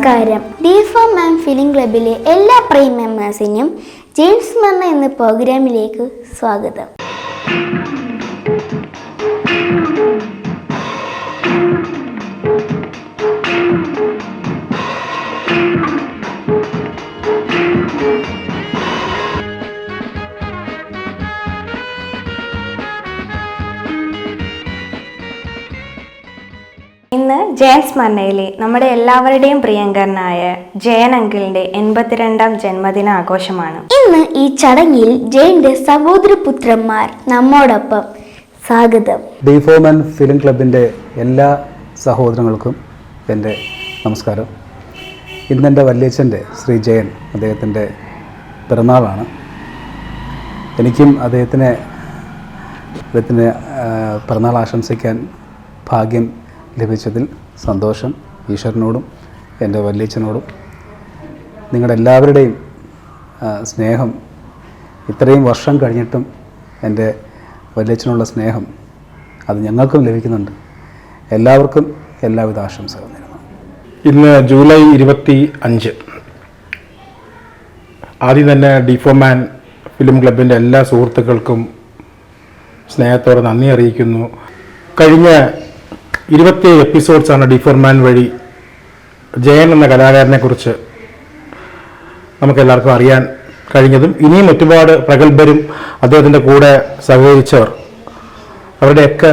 നമസ്കാരം. D four മാം film ക്ലബിലെ എല്ലാ പ്രൈം മെമ്പേഴ്സിനും ജെയിംസ് മർണ എന്ന പ്രോഗ്രാമിലേക്ക് സ്വാഗതം. ജയൻസ് മന്നയിലെ നമ്മുടെ എല്ലാവരുടെയും പ്രിയങ്കരനായ ജയൻ അങ്കിളിന്റെ എൺപത്തിരണ്ടാം ജന്മദിന ആഘോഷമാണ് ഇന്ന് ഈ ചടങ്ങിൽ ജയന്റെ സഹോദരപുത്രന്മാർ നമ്മോടൊപ്പം സ്വാഗതം. ഡിഫോമൻ ഫിലിം ക്ലബിന്റെ എല്ലാ സഹോദരങ്ങൾക്കും എന്റെ നമസ്കാരം. ഇന്നെന്റെ വല്യച്ഛന്റെ ശ്രീ ജയൻ അദ്ദേഹത്തിന്റെ പിറന്നാളാണ്. എനിക്കും അദ്ദേഹത്തിനെ അദ്ദേഹത്തിന് പിറന്നാൾ ആശംസിക്കാൻ ഭാഗ്യം ലഭിച്ചതിൽ സന്തോഷം ഈശ്വരനോടും എന്റെ വല്യച്ഛനോടും. നിങ്ങളുടെ എല്ലാവരുടെയും സ്നേഹം ഇത്രയും വർഷം കഴിഞ്ഞിട്ടും എന്റെ വല്യച്ഛനുള്ള സ്നേഹം അത് ഞങ്ങൾക്കും ലഭിക്കുന്നുണ്ട്. എല്ലാവർക്കും എല്ലാവിധ ആശംസകൾ നേരുന്നു. ഇന്ന് ജൂലൈ ഇരുപത്തി അഞ്ച്. ആദ്യം തന്നെ ഡിഫോമാൻ ഫിലിം ക്ലബിന്റെ എല്ലാ സുഹൃത്തുക്കൾക്കും സ്നേഹത്തോടെ നന്ദി അറിയിക്കുന്നു. കഴിഞ്ഞ ഇരുപത്തിയേഴ് എപ്പിസോഡ്സാണ് ഡിഫോർമാൻ വഴി ജയൻ എന്ന കലാകാരനെക്കുറിച്ച് നമുക്കെല്ലാവർക്കും അറിയാൻ കഴിഞ്ഞതും ഇനിയും ഒരുപാട് പ്രഗത്ഭരും അദ്ദേഹത്തിന്റെ കൂടെ സഹകരിച്ചവർ അവരുടെയൊക്കെ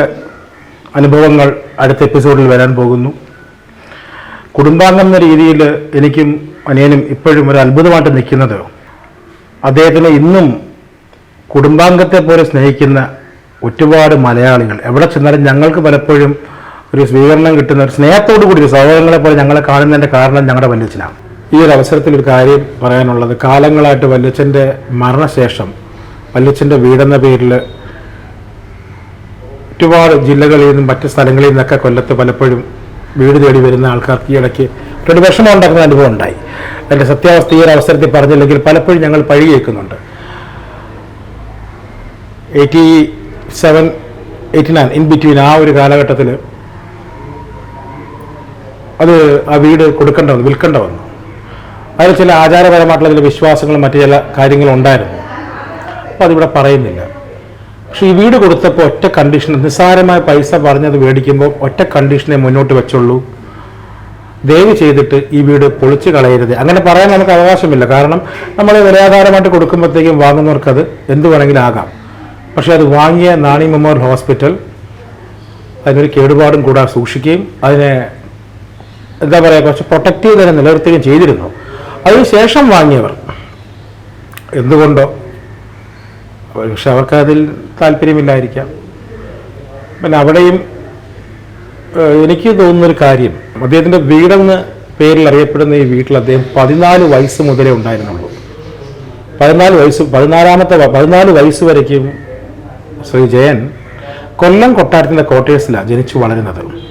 അനുഭവങ്ങൾ അടുത്ത എപ്പിസോഡിൽ വരാൻ പോകുന്നു. കുടുംബാംഗം എന്ന രീതിയിൽ എനിക്കും അനിയനും ഇപ്പോഴും ഒരു അത്ഭുതമായിട്ട് നിൽക്കുന്നത് അദ്ദേഹത്തിനെ ഇന്നും കുടുംബാംഗത്തെ പോലെ സ്നേഹിക്കുന്ന ഒരുപാട് മലയാളികൾ. എവിടെ ചെന്നാലും ഞങ്ങൾക്ക് പലപ്പോഴും ഒരു സ്വീകരണം കിട്ടുന്ന ഒരു സ്നേഹത്തോടു കൂടി ഒരു സഹോദരങ്ങളെ പോലെ ഞങ്ങളെ കാണുന്നതിന്റെ കാരണം ഞങ്ങളുടെ വല്യച്ഛനാണ്. ഈ ഒരു അവസരത്തിൽ ഒരു കാര്യം പറയാനുള്ളത്. കാലങ്ങളായിട്ട് വല്യച്ഛന്റെ മരണശേഷം വല്യച്ഛന്റെ വീടെന്ന പേരിൽ ഒരുപാട് ജില്ലകളിൽ നിന്നും മറ്റ് സ്ഥലങ്ങളിൽ നിന്നൊക്കെ കൊല്ലത്ത് പലപ്പോഴും വീട് തേടി വരുന്ന ആൾക്കാർക്ക് ഇടയ്ക്ക് ഒരു വിഷമം ഉണ്ടാക്കുന്ന അനുഭവം ഉണ്ടായി. അതിന്റെ സത്യാവസ്ഥ ഈ ഒരു അവസരത്തിൽ പറഞ്ഞില്ലെങ്കിൽ പലപ്പോഴും ഞങ്ങൾ പഴി കേൾക്കുന്നുണ്ട്. Eighty seven eighty nine in between ആ ഒരു കാലഘട്ടത്തിൽ അത് ആ വീട് കൊടുക്കേണ്ട വന്നു വിൽക്കേണ്ട വന്നു. അതിൽ ചില ആചാരപരമായിട്ടുള്ള ചില വിശ്വാസങ്ങളും മറ്റു ചില കാര്യങ്ങളും ഉണ്ടായിരുന്നു അപ്പോൾ അതിവിടെ പറയുന്നില്ല. പക്ഷെ ഈ വീട് കൊടുത്തപ്പോൾ ഒറ്റ കണ്ടീഷൻ നിസ്സാരമായ പൈസ പറഞ്ഞത് മേടിക്കുമ്പോൾ ഒറ്റ കണ്ടീഷനെ മുന്നോട്ട് വെച്ചുള്ളൂ. ദയവ് ചെയ്തിട്ട് ഈ വീട് പൊളിച്ചു കളയരുത്. അങ്ങനെ പറയാൻ നമുക്ക് അവകാശമില്ല. കാരണം നമ്മൾ നിരാധാരമായിട്ട് കൊടുക്കുമ്പോഴത്തേക്കും വാങ്ങുന്നവർക്കത് എന്ത് വേണമെങ്കിലും ആകാം. പക്ഷെ അത് വാങ്ങിയ നാണി മെമ്മോറിയൽ ഹോസ്പിറ്റൽ അതിനൊരു കേടുപാടും കൂടാതെ സൂക്ഷിക്കുകയും അതിനെ എന്താ പറയുക കുറച്ച് പ്രൊട്ടക്റ്റ് ചെയ്ത് തന്നെ നിലനിർത്തുകയും ചെയ്തിരുന്നു. അതിനുശേഷം വാങ്ങിയവർ. എന്തുകൊണ്ടോ? പക്ഷെ അവർക്ക് അതിൽ താല്പര്യമില്ലായിരിക്കാം. പിന്നെ അവിടെയും എനിക്ക് തോന്നുന്നൊരു കാര്യം. അദ്ദേഹത്തിന്റെ വീടെന്ന് പേരിൽ അറിയപ്പെടുന്ന ഈ വീട്ടിൽ അദ്ദേഹം പതിനാല് വയസ്സ് മുതലേ ഉണ്ടായിരുന്നുള്ളൂ. പതിനാല് വയസ്സ് പതിനാലാമത്തെ പതിനാല് വയസ്സ് വരയ്ക്കും ശ്രീ ജയൻ കൊല്ലം കൊട്ടാരത്തിന്റെ ക്വാർട്ടേഴ്സിലാണ് ജനിച്ചു വളരുന്നത്.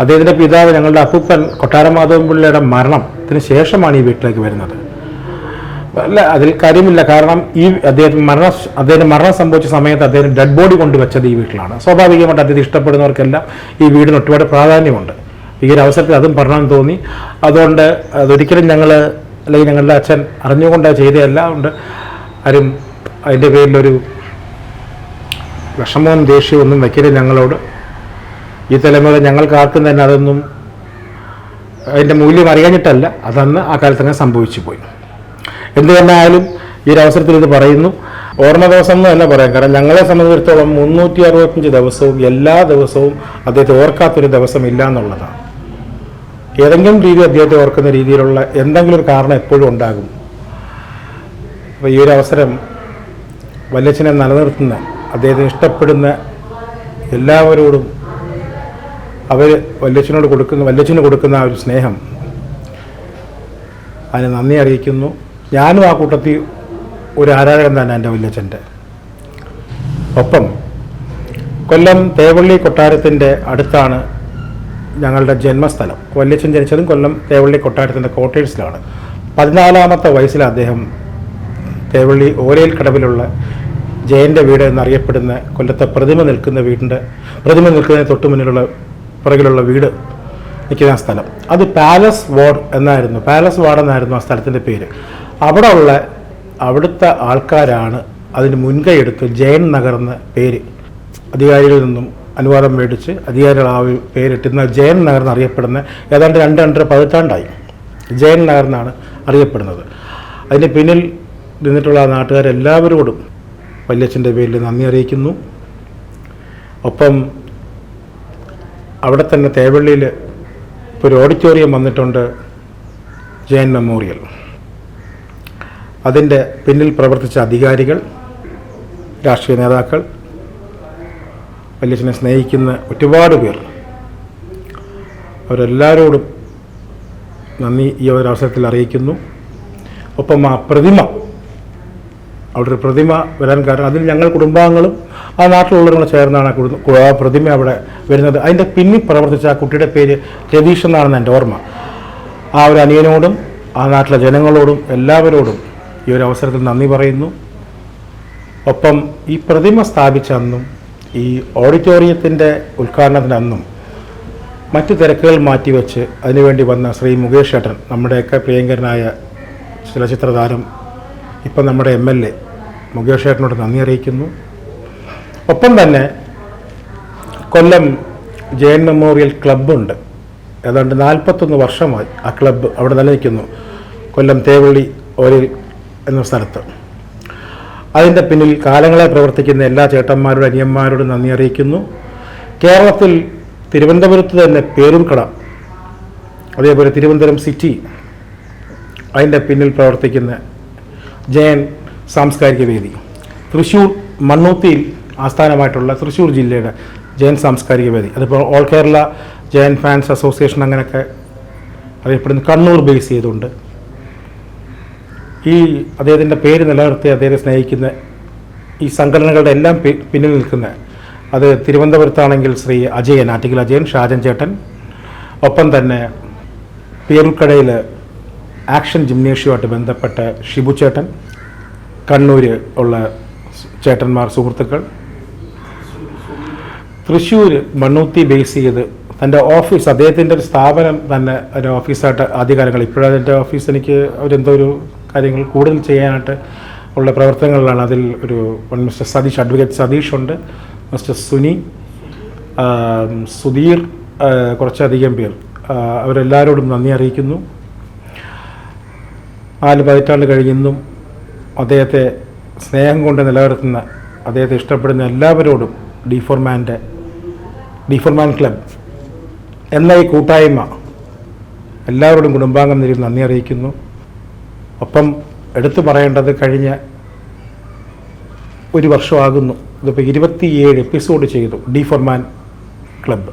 അദ്ദേഹത്തിന്റെ പിതാവ് ഞങ്ങളുടെ അഫുഫൻ കൊട്ടാരം മാധവൻപിള്ളയുടെ മരണത്തിന് ശേഷമാണ് ഈ വീട്ടിലേക്ക് വരുന്നത്. അല്ല അതിൽ കാര്യമില്ല. കാരണം ഈ അദ്ദേഹത്തിന് മരണ അദ്ദേഹത്തിന് മരണം സംഭവിച്ച സമയത്ത് അദ്ദേഹം ഡെഡ് ബോഡി കൊണ്ടുവച്ചത് ഈ വീട്ടിലാണ്. സ്വാഭാവികമായിട്ട് അദ്ദേഹത്തെ ഇഷ്ടപ്പെടുന്നവർക്കെല്ലാം ഈ വീടിന് ഒട്ടുപാട് പ്രാധാന്യമുണ്ട്. ഈ ഒരു അവസരത്തിൽ അതും പറഞ്ഞു തോന്നി. അതുകൊണ്ട് അതൊരിക്കലും ഞങ്ങൾ അല്ലെങ്കിൽ ഞങ്ങളുടെ അച്ഛൻ അറിഞ്ഞുകൊണ്ട് ചെയ്തതല്ല. അതുകൊണ്ട് ആരും അതിന്റെ പേരിലൊരു വിഷമവും ദേഷ്യവും ഒന്നും വയ്ക്കരുത് ഞങ്ങളോട്. ഈ തലമുറ ഞങ്ങൾക്കാർക്കും തന്നെ അതൊന്നും അതിന്റെ മൂല്യം അറിയാഞ്ഞിട്ടല്ല. അതന്ന് ആ കാലത്ത് അങ്ങനെ സംഭവിച്ചു പോയി. എന്തു ഈ ഒരു അവസരത്തിൽ ഇത് പറയുന്നു. ഓർമ്മ ദിവസം എന്ന് തന്നെ പറയാം. കാരണം ഞങ്ങളെ സംബന്ധിച്ചിടത്തോളം മുന്നൂറ്റി അറുപത്തഞ്ച് ദിവസവും എല്ലാ ദിവസവും അദ്ദേഹത്തെ ഓർക്കാത്തൊരു ദിവസം ഇല്ല എന്നുള്ളതാണ്. ഏതെങ്കിലും രീതി അദ്ദേഹത്തെ ഓർക്കുന്ന രീതിയിലുള്ള എന്തെങ്കിലും ഒരു കാരണം എപ്പോഴും ഉണ്ടാകും. അപ്പോൾ ഈ ഒരു അവസരം വല്യച്ഛനെ നിലനിർത്തുന്ന അദ്ദേഹത്തിന് ഇഷ്ടപ്പെടുന്ന എല്ലാവരോടും അവർ വല്യച്ഛനോട് കൊടുക്കുന്ന വല്യച്ഛന് കൊടുക്കുന്ന ആ ഒരു സ്നേഹം അതിന് നന്ദി അറിയിക്കുന്നു. ഞാനും ആ കൂട്ടത്തിൽ ഒരു ആരാധകൻ തന്നെ എന്റെ വല്യച്ഛന്റെ. ഒപ്പം കൊല്ലം തേവള്ളി കൊട്ടാരത്തിന്റെ അടുത്താണ് ഞങ്ങളുടെ ജന്മസ്ഥലം. വല്യച്ഛൻ ജനിച്ചതും കൊല്ലം തേവള്ളി കൊട്ടാരത്തിന്റെ ക്വാർട്ടേഴ്സിലാണ്. പതിനാലാമത്തെ വയസ്സിൽ അദ്ദേഹം തേവള്ളി ഓലയിൽ കടവിലുള്ള ജയന്റെ വീട് എന്നറിയപ്പെടുന്ന കൊല്ലത്തെ പ്രതിമ നിൽക്കുന്ന വീടിന്റെ പ്രതിമ നിൽക്കുന്നതിന് തൊട്ടു മുന്നിലുള്ള പുറകിലുള്ള വീട് നിൽക്കുന്ന സ്ഥലം. അത് പാലസ് വാർഡ് എന്നായിരുന്നു. പാലസ് വാർഡ് എന്നായിരുന്നു ആ സ്ഥലത്തിന്റെ പേര്. അവിടെ ഉള്ള അവിടുത്തെ ആൾക്കാരാണ് അതിന് മുൻകൈ എടുത്ത് ജയൻ നഗർ എന്ന പേര് അധികാരികളിൽ നിന്നും അനുവാദം മേടിച്ച് അധികാരികൾ ആ ഒരു പേരിട്ടുന്ന ജയൻ നഗർ എന്നറിയപ്പെടുന്ന ഏതാണ്ട് രണ്ട് രണ്ടര പതിറ്റാണ്ടായി. ജയൻ നഗർ എന്നാണ് അറിയപ്പെടുന്നത്. അതിന് പിന്നിൽ നിന്നിട്ടുള്ള നാട്ടുകാരെല്ലാവരോടും വല്യച്ഛന്റെ പേരിൽ നന്ദി അറിയിക്കുന്നു. ഒപ്പം അവിടെ തന്നെ തേവള്ളിയിൽ ഒരു ഓഡിറ്റോറിയം വന്നിട്ടുണ്ട് ജയൻ മെമ്മോറിയൽ. അതിന്റെ പിന്നിൽ പ്രവർത്തിച്ച അധികാരികൾ രാഷ്ട്രീയ നേതാക്കൾ വല്യച്ഛനെ സ്നേഹിക്കുന്ന ഒരുപാട് പേർ. അവരെല്ലാവരോടും നന്ദി ഈ ഒരു അവസരത്തിൽ അറിയിക്കുന്നു. ഒപ്പം ആ പ്രതിമ അവിടെ ഒരു പ്രതിമ വരാൻ കാരണം. അതിൽ ഞങ്ങൾ കുടുംബാംഗങ്ങളും ആ നാട്ടിലുള്ളവരും ചേർന്നാണ് ആ പ്രതിമ അവിടെ വരുന്നത്. അതിന്റെ പിന്നിൽ പ്രവർത്തിച്ച ആ കുട്ടിയുടെ പേര് രതീഷ് എന്നാണെന്ന് എന്റെ ഓർമ്മ. ആ ഒരു അനിയനോടും ആ നാട്ടിലെ ജനങ്ങളോടും എല്ലാവരോടും ഈ ഒരു അവസരത്തിൽ നന്ദി പറയുന്നു. ഒപ്പം ഈ പ്രതിമ സ്ഥാപിച്ച അന്നും ഈ ഓഡിറ്റോറിയത്തിന്റെ ഉദ്ഘാടനത്തിന് അന്നും മറ്റു തിരക്കുകൾ മാറ്റിവെച്ച് അതിനുവേണ്ടി വന്ന ശ്രീ മുകേഷ് ഏട്ടൻ നമ്മുടെയൊക്കെ പ്രിയങ്കരനായ ചലച്ചിത്ര താരം ഇപ്പം നമ്മുടെ എം എൽ എ മുകേഷ് ഏട്ടനോട് നന്ദി അറിയിക്കുന്നു. ഒപ്പം തന്നെ കൊല്ലം ജയൻ മെമ്മോറിയൽ ക്ലബ്ബുണ്ട്. ഏതാണ്ട് നാൽപ്പത്തൊന്ന് വർഷമായി ആ ക്ലബ്ബ് അവിടെ നിലനിൽക്കുന്നു. കൊല്ലം തേവള്ളി ഓരിൽ എന്ന സ്ഥലത്ത്. അതിന്റെ പിന്നിൽ കാലങ്ങളെ പ്രവർത്തിക്കുന്ന എല്ലാ ചേട്ടന്മാരോടും അനിയന്മാരോടും നന്ദി അറിയിക്കുന്നു. കേരളത്തിൽ തിരുവനന്തപുരത്ത് തന്നെ പേരൂർക്കട അതേപോലെ തിരുവനന്തപുരം സിറ്റി അതിന്റെ പിന്നിൽ പ്രവർത്തിക്കുന്ന ജയൻ സാംസ്കാരിക വേദി. തൃശ്ശൂർ മണ്ണൂത്തിയിൽ ആസ്ഥാനമായിട്ടുള്ള തൃശ്ശൂർ ജില്ലയുടെ ജയൻ സാംസ്കാരിക വേദി. അതിപ്പോൾ all Kerala Jayan fans association അങ്ങനെയൊക്കെ അറിയപ്പെടുന്ന കണ്ണൂർ ബേസ് ചെയ്തുകൊണ്ട് ഈ അദ്ദേഹത്തിന്റെ പേര് നിലനിർത്തി അദ്ദേഹത്തെ സ്നേഹിക്കുന്ന ഈ സംഘടനകളുടെ എല്ലാം പിന്നിൽ നിൽക്കുന്ന അത് തിരുവനന്തപുരത്താണെങ്കിൽ ശ്രീ അജയൻ ആറ്റിക്കൽ അജയൻ ഷാജൻ ചേട്ടൻ. ഒപ്പം തന്നെ പേരുക്കടയിൽ ആക്ഷൻ ജിംനേഷ്യവുമായിട്ട് ബന്ധപ്പെട്ട ഷിബു ചേട്ടൻ കണ്ണൂർ ഉള്ള ചേട്ടന്മാർ സുഹൃത്തുക്കൾ. തൃശ്ശൂർ മണ്ണൂത്തി ബേസ് ചെയ്ത് തന്റെ ഓഫീസ് അദ്ദേഹത്തിന്റെ ഒരു സ്ഥാപനം തന്നെ ഒരു ഓഫീസായിട്ട് ആദ്യകാലങ്ങൾ എന്റെ ഓഫീസ് എനിക്ക് അവരെന്തോ ഒരു കാര്യങ്ങൾ കൂടുതൽ ചെയ്യാനായിട്ട് ഉള്ള പ്രവർത്തനങ്ങളിലാണ്. അതിൽ ഒരു മിസ്റ്റർ സതീഷ് അഡ്വക്കേറ്റ് സതീഷ് ഉണ്ട് മിസ്റ്റർ സുനി സുധീർ കുറച്ചധികം പേർ. അവരെല്ലാവരോടും നന്ദി അറിയിക്കുന്നു. നാല് പതിറ്റാണ്ട് കഴിയുന്നതും അദ്ദേഹത്തെ സ്നേഹം കൊണ്ട് നിലനിർത്തുന്ന അദ്ദേഹത്തെ ഇഷ്ടപ്പെടുന്ന എല്ലാവരോടും ഡിഫോർമാന്റെ ഡിഫോർമാൻ ക്ലബ് എന്ന ഈ കൂട്ടായ്മ എല്ലാവരോടും കുടുംബാംഗം നിലയിൽ നന്ദി അറിയിക്കുന്നു. ഒപ്പം എടുത്തു പറയേണ്ടത് കഴിഞ്ഞ ഒരു വർഷമാകുന്നു. ഇതിപ്പോൾ ഇരുപത്തിയേഴ് എപ്പിസോഡ് ചെയ്തു ഡിഫോർമാൻ ക്ലബ്ബ്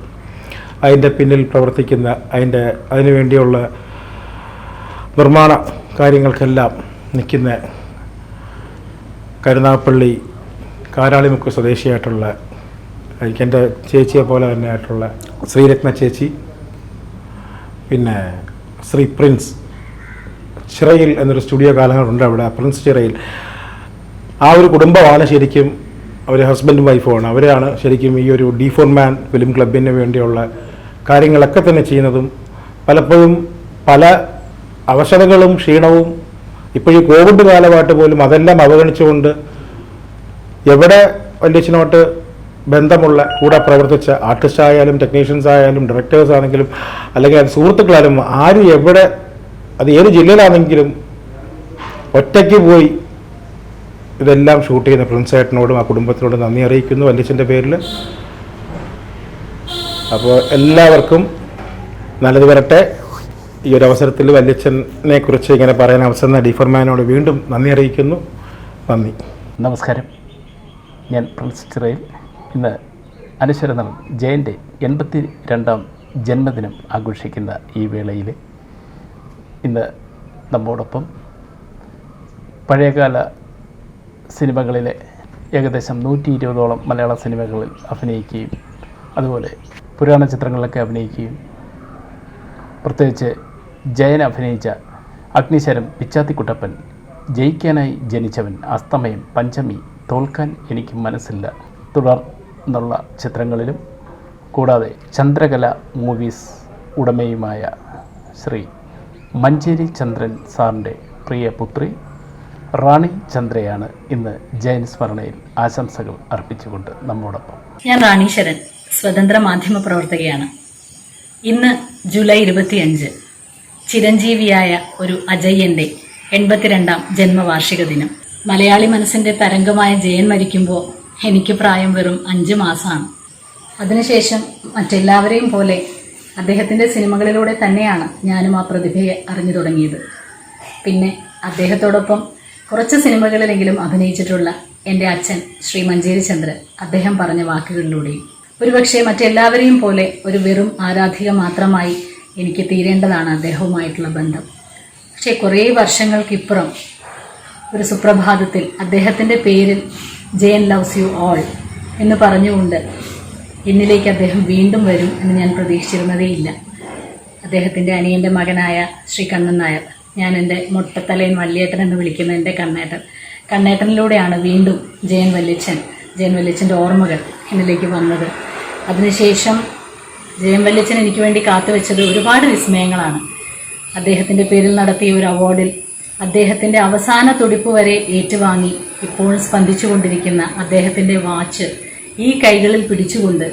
അതിന്റെ പിന്നിൽ പ്രവർത്തിക്കുന്ന അതിന്റെ അതിനു വേണ്ടിയുള്ള നിർമ്മാണ കാര്യങ്ങൾക്കെല്ലാം നിൽക്കുന്ന കരുനാഗപ്പള്ളി കാരാളിമുക്ക് സ്വദേശിയായിട്ടുള്ള എനിക്ക് എന്റെ ചേച്ചിയെ പോലെ തന്നെ ആയിട്ടുള്ള ശ്രീരത്ന ചേച്ചി പിന്നെ ശ്രീ പ്രിൻസ്. ചിറയിൽ എന്നൊരു സ്റ്റുഡിയോ കാലങ്ങളുണ്ട് അവിടെ. പ്രിൻസ് ചിറയിൽ. ആ ഒരു കുടുംബമാണ് ശരിക്കും അവർ ഹസ്ബൻഡും വൈഫുമാണ്. അവരാണ് ശരിക്കും ഈ ഒരു ഡി ഫോർ മാൻ ഫിലിം ക്ലബിന് വേണ്ടിയുള്ള കാര്യങ്ങളൊക്കെ തന്നെ ചെയ്യുന്നതും പലപ്പോഴും പല അവശതകളും ക്ഷീണവും ഇപ്പോൾ ഈ കോവിഡ് കാലമായിട്ട് പോലും അതെല്ലാം അവഗണിച്ചുകൊണ്ട് എവിടെ വല്യച്ഛനോട്ട് ബന്ധമുള്ള കൂടെ പ്രവർത്തിച്ച ആർട്ടിസ്റ്റ് ആയാലും ടെക്നീഷ്യൻസ് ആയാലും ഡയറക്ടേഴ്സ് ആണെങ്കിലും അല്ലെങ്കിൽ അത് സുഹൃത്തുക്കളായാലും ആരും എവിടെ അത് ഏത് ജില്ലയിലാണെങ്കിലും ഒറ്റയ്ക്ക് പോയി ഇതെല്ലാം ഷൂട്ട് ചെയ്യുന്ന പ്രിൻസ് ഏട്ടനോടും ആ കുടുംബത്തിനോടും നന്ദി അറിയിക്കുന്നു വല്യച്ഛന്റെ പേരിൽ. അപ്പോൾ എല്ലാവർക്കും നല്ലത് വരട്ടെ. ഈ ഒരു അവസരത്തിൽ വല്യച്ഛനെ കുറിച്ച് ഇങ്ങനെ പറയാൻ അവസരം ഡിഫർമാനോട് വീണ്ടും നന്ദി അറിയിക്കുന്നു. നന്ദി. നമസ്കാരം. ഞാൻ പ്രിൻസ് ചിറയിൽ. ഇന്ന് അനുശ്വരനം ജയന്റെ എൺപത്തി രണ്ടാം ജന്മദിനം ആഘോഷിക്കുന്ന ഈ വേളയിൽ ഇന്ന് നമ്മോടൊപ്പം പഴയകാല സിനിമകളിലെ ഏകദേശം നൂറ്റി ഇരുപതോളം മലയാള സിനിമകളിൽ അഭിനയിക്കുകയും അതുപോലെ പുരാണ ചിത്രങ്ങളിലൊക്കെ അഭിനയിക്കുകയും പ്രത്യേകിച്ച് ജയൻ അഭിനയിച്ച അഗ്നിശരം പിച്ചാത്തിക്കുട്ടപ്പൻ ജയിക്കാനായി ജനിച്ചവൻ അസ്തമയം പഞ്ചമി തോൽക്കാൻ എനിക്ക് മനസ്സില്ല. തുടർന്നുള്ള ചിത്രങ്ങളിലും കൂടാതെ ചന്ദ്രകല മൂവീസ് ഉടമയുമായ ശ്രീ മഞ്ചേരി ചന്ദ്രൻ സാറിന്റെ പ്രിയ പുത്രി റാണി ചന്ദ്രയാണ് ഇന്ന് ജയൻ സ്മരണയിൽ ആശംസകൾ അർപ്പിച്ചുകൊണ്ട് നമ്മോടൊപ്പം. ഞാൻ റാണി സ്വതന്ത്ര മാധ്യമ പ്രവർത്തകയാണ്. ഇന്ന് ജൂലൈ ഇരുപത്തിയഞ്ച്. ചിരഞ്ജീവിയായ ഒരു അജയ്യന്റെ എൺപത്തിരണ്ടാം ജന്മവാർഷിക ദിനം. മലയാളി മനസ്സിന്റെ തരംഗമായ ജയൻ മരിക്കുമ്പോൾ എനിക്ക് പ്രായം വെറും അഞ്ച് മാസമാണ് അതിനുശേഷം മറ്റെല്ലാവരെയും പോലെ അദ്ദേഹത്തിന്റെ സിനിമകളിലൂടെ തന്നെയാണ് ഞാനും ആ പ്രതിഭയെ അറിഞ്ഞു തുടങ്ങിയത്. പിന്നെ അദ്ദേഹത്തോടൊപ്പം കുറച്ച് സിനിമകളിലെങ്കിലും അഭിനയിച്ചിട്ടുള്ള എന്റെ അച്ഛൻ ശ്രീ മഞ്ചേരി ചന്ദ്രൻ അദ്ദേഹം പറഞ്ഞ വാക്കുകളിലൂടെയും. ഒരുപക്ഷെ മറ്റെല്ലാവരെയും പോലെ ഒരു വെറും ആരാധിക മാത്രമായി എനിക്ക് തീരേണ്ടതാണ് അദ്ദേഹവുമായിട്ടുള്ള ബന്ധം. പക്ഷേ കുറേ വർഷങ്ങൾക്കിപ്പുറം ഒരു സുപ്രഭാതത്തിൽ അദ്ദേഹത്തിന്റെ പേരിൽ ജയൻ ലവ്സ് യു ഓൾ എന്ന് പറഞ്ഞുകൊണ്ട് എന്നിലേക്ക് അദ്ദേഹം വീണ്ടും വരും എന്ന് ഞാൻ പ്രതീക്ഷിച്ചിരുന്നതേയില്ല അദ്ദേഹത്തിന്റെ അനിയന്റെ മകനായ ശ്രീ കണ്ണൻ നായർ ഞാൻ എന്റെ മുട്ടത്തലയൻ വല്യേട്ടൻ എന്ന് വിളിക്കുന്ന എന്റെ കണ്ണേട്ടൻ കണ്ണേട്ടനിലൂടെയാണ് വീണ്ടും ജയൻ വല്യച്ഛൻ ജയൻ വല്യച്ഛന്റെ ഓർമ്മകൾ എന്നിലേക്ക് വന്നത്. അതിനുശേഷം ജയൻ വല്യച്ഛൻ എനിക്ക് വേണ്ടി കാത്തുവെച്ചത് ഒരുപാട് വിസ്മയങ്ങളാണ്. അദ്ദേഹത്തിന്റെ പേരിൽ നടത്തിയ ഒരു അവാർഡിൽ അദ്ദേഹത്തിന്റെ അവസാന തുടിപ്പ് വരെ ഏറ്റുവാങ്ങി ഇപ്പോഴും സ്പന്ദിച്ചുകൊണ്ടിരിക്കുന്ന അദ്ദേഹത്തിന്റെ വാച്ച് ഈ കൈകളിൽ പിടിച്ചുകൊണ്ട്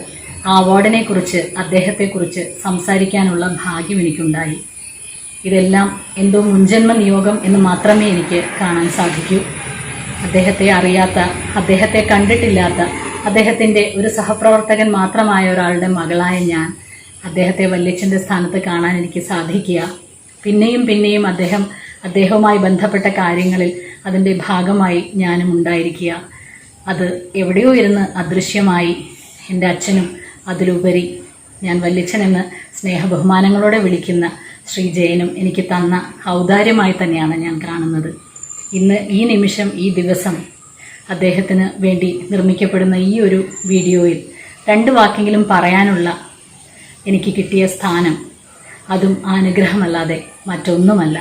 ആ അവാർഡിനെക്കുറിച്ച് അദ്ദേഹത്തെക്കുറിച്ച് സംസാരിക്കാനുള്ള ഭാഗ്യം എനിക്കുണ്ടായി. ഇതെല്ലാം എന്തോ മുൻജന്മ നിയോഗം എന്ന് മാത്രമേ എനിക്ക് കാണാൻ സാധിക്കൂ. അദ്ദേഹത്തെ അറിയാത്ത അദ്ദേഹത്തെ കണ്ടിട്ടില്ലാത്ത അദ്ദേഹത്തിന്റെ ഒരു സഹപ്രവർത്തകൻ മാത്രമായ ഒരാളുടെ മകളായ ഞാൻ അദ്ദേഹത്തെ വല്യച്ഛന്റെ സ്ഥാനത്ത് കാണാൻ എനിക്ക് സാധിക്കുക. പിന്നെയും പിന്നെയും അദ്ദേഹം അദ്ദേഹവുമായി ബന്ധപ്പെട്ട കാര്യങ്ങളിൽ അതിന്റെ ഭാഗമായി ഞാനും ഉണ്ടായിരിക്കുക. അത് എവിടെയോ ഇരുന്ന് അദൃശ്യമായി എന്റെ അച്ഛനും അതിലുപരി ഞാൻ വല്യച്ഛനെന്ന് സ്നേഹബഹുമാനങ്ങളോടെ വിളിക്കുന്ന ശ്രീ ജയനും എനിക്ക് തന്ന ഔദാര്യമായി തന്നെയാണ് ഞാൻ കാണുന്നത്. ഇന്ന് ഈ നിമിഷം ഈ ദിവസം അദ്ദേഹത്തിന് വേണ്ടി നിർമ്മിക്കപ്പെടുന്ന ഈ ഒരു വീഡിയോയിൽ രണ്ട് വാക്കെങ്കിലും പറയാനുള്ള എനിക്ക് കിട്ടിയ സ്ഥാനം അതും അനുഗ്രഹമല്ലാതെ മറ്റൊന്നുമല്ല.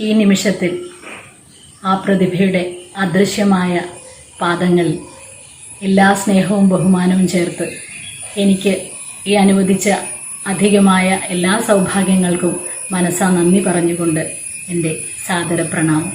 ഈ നിമിഷത്തിൽ ആ പ്രതിഭയുടെ അദൃശ്യമായ പാദങ്ങളിൽ എല്ലാ സ്നേഹവും ബഹുമാനവും ചേർത്ത് എനിക്ക് ഈ അനുവദിച്ച അധികമായ എല്ലാ സൗഭാഗ്യങ്ങൾക്കും മനസ്സാ നന്ദി പറഞ്ഞുകൊണ്ട് എന്റെ സാദര പ്രണാമം